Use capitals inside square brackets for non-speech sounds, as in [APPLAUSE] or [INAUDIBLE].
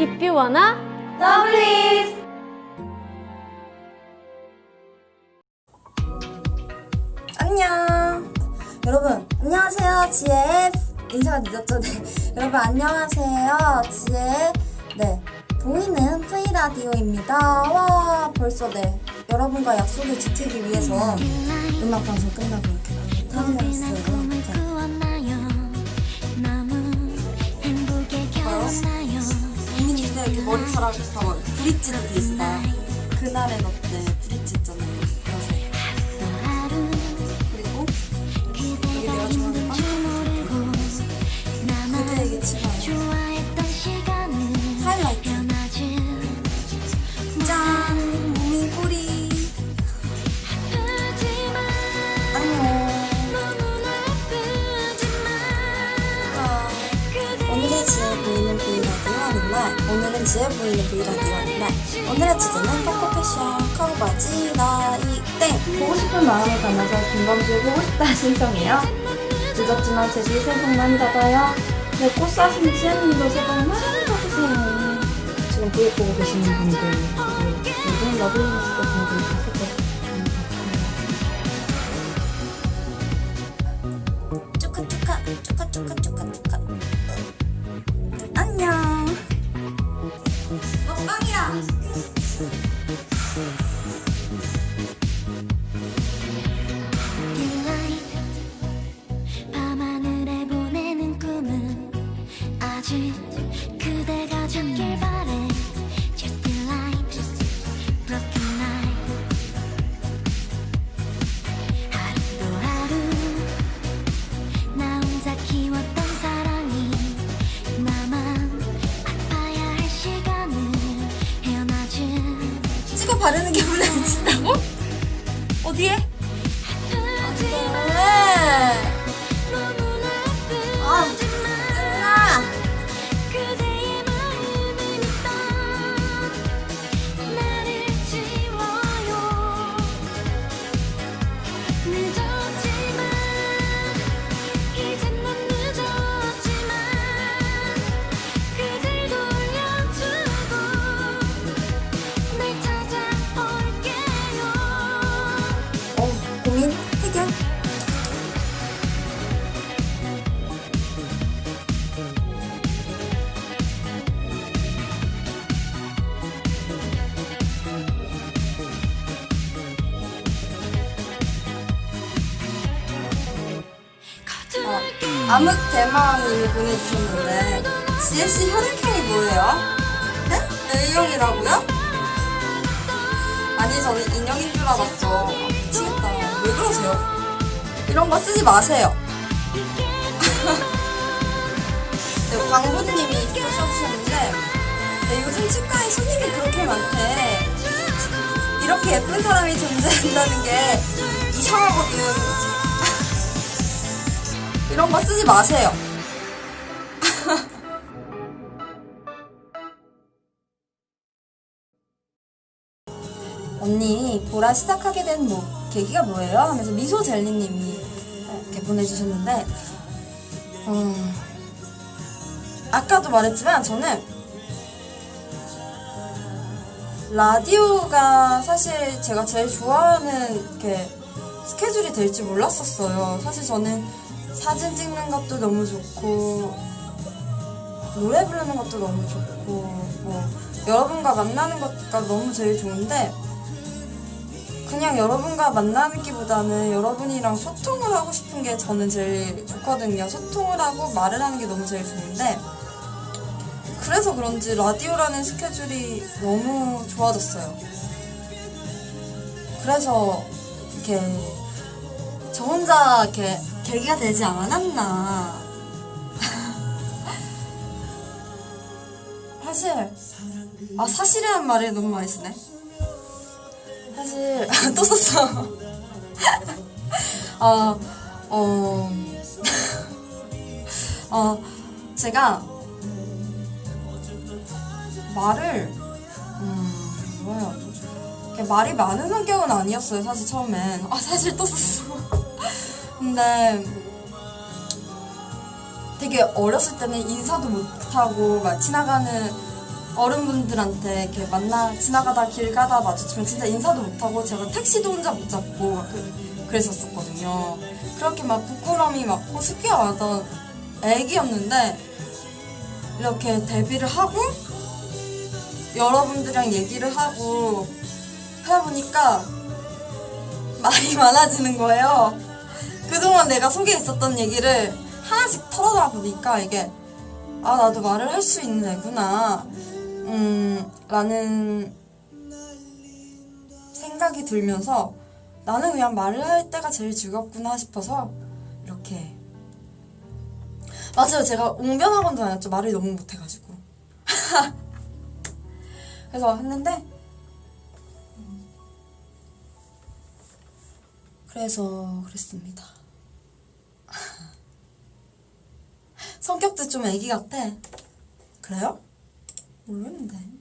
If you wanna 더블리스 안녕. 여러분 안녕하세요. 지혜의 인사가 늦었죠? 네. [LAUGHS] 여러분 안녕하세요. 지혜의 네. 보이는 프리라디오입니다. 와 벌써 네. 여러분과 약속을 지키기 위해서 음악 방송 끝나고 이렇게 했어요. 국민님들 이렇게 머리카락 봐봐 브릿지를 비슷다 그날엔 어때 브릿지 있잖아요 지혜 보이는 브이라디오 하는 날 오늘의 주제는 팝콘 패션 카우바지 나이 땡 보고 싶은 마음을 담아서 김범수의 보고 싶다 신청해요. 늦었지만 복 많이 받아요. 네, 꽃 사신 지연님도 복 많이 받으세요. 지금 브이 보고 계시는 분들, 그리고 모든 러블리스 분들 다 새해 바르는 게 [LAUGHS] 미친다고? 어디에? 고민 해결. 어, 암흑 대마님이 보내주셨는데 지혜씨 혈액형이 뭐예요? 네? A형이라고요? 아니 저는 인형인 줄 미치겠다 왜 그러세요? 이런 거 쓰지 마세요. [LAUGHS] 네, 광부님이 써주셨는데 네, 요즘 치과에 손님이 그렇게 많대. 이렇게 예쁜 사람이 존재한다는 게 이상하거든. [LAUGHS] 이런 거 쓰지 마세요. [LAUGHS] 언니 보라 시작하게 된뭐 계기가 뭐예요? 하면서 미소 젤리님이 이렇게 보내주셨는데 음, 아까도 말했지만 저는 라디오가 사실 제가 제일 좋아하는 이렇게 스케줄이 될지 몰랐었어요. 사실 저는 사진 찍는 것도 너무 좋고 노래 부르는 것도 너무 좋고 뭐 여러분과 만나는 것가 너무 제일 좋은데 그냥 여러분과 만나기보다는 여러분이랑 소통을 하고 싶은 게 저는 제일 좋거든요. 소통을 하고 말을 하는 게 너무 제일 좋은데 그래서 그런지 라디오라는 스케줄이 너무 좋아졌어요. 그래서 이렇게 저 혼자 이렇게 계기가 되지 않았나. [LAUGHS] 사실 아 사실이라는 말을 너무 많이 쓰네. 사실 [LAUGHS] 또 썼어. [LAUGHS] 어, 어, [LAUGHS] 어, 제가 말을 음 뭐야 이렇게 말이 많은 성격은 아니었어요 사실 처음엔. 아 사실 또 썼어. 근데 되게 어렸을 때는 인사도 못하고 막 지나가는 어른분들한테 이렇게 만나 지나가다 길 가다 마주치면 진짜 인사도 못하고 제가 택시도 혼자 못 잡고 막 그, 그랬었었거든요. 그렇게 막 부끄러움이 많고 숙여하던 애기였는데 이렇게 데뷔를 하고 여러분들이랑 얘기를 하고 하다 보니까 말이 [LAUGHS] 많아지는 거예요. 그동안 내가 속에 있었던 얘기를 하나씩 털어다 보니까 이게 아 나도 말을 할 수 있는 애구나 음 라는 생각이 들면서 나는 그냥 말을 할 때가 제일 즐겁구나 싶어서 이렇게. 맞아요. 제가 웅변학원도 다녔죠. 말을 너무 못해가지고. [LAUGHS] 그래서 했는데 그래서 그랬습니다. [LAUGHS] 성격도 좀 애기 같아. 그래요? 모르겠는데